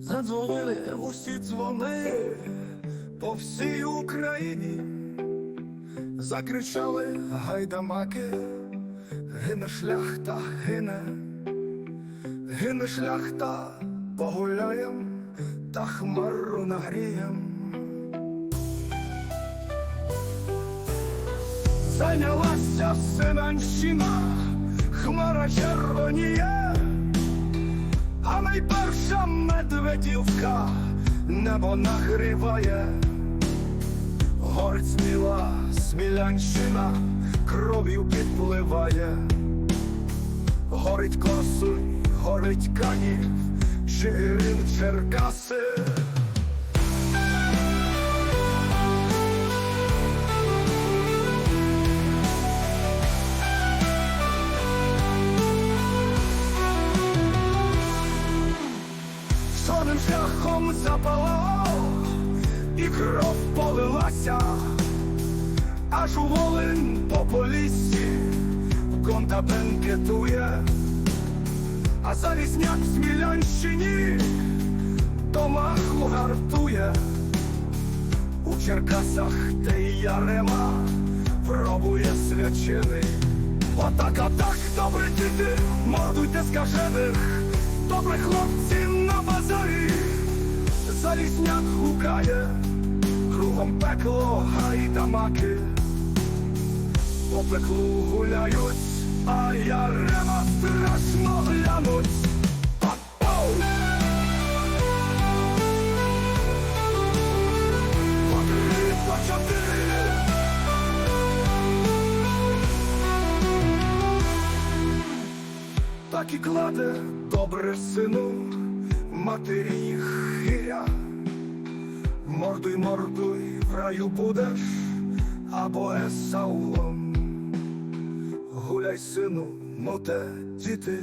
Задзвонили усі дзвони по всій Україні, закричали гайдамаки, гине шляхта, гине, гине шляхта, погуляєм та хмару нагрієм. Зайнялася Семенщина, хмара червоніє, а найперша медведівка небо нагріває, горить сміла, смілянщина, кров'ю підпливає, горить косуль, горить канів, Чигирин, Черкаси. Чорним шляхом запалав, і кров полилася, аж у волин по поліссі конта бенкетує, а залізняк в Смілянщині домаху гартує, у Черкасах де й Ярема пробує свячений. Отака так, добре діти, мордуйте скажених, добре хлопці базарі, залізняк гукає, кругом пекло, гайдамаки, по пеклу гуляють, а ярема страшно глянуть. Так і кладе добре сину, матері їх. Мордуй, мордуй, в раю будеш, або есаулом. Гуляй, сину, моте, діти,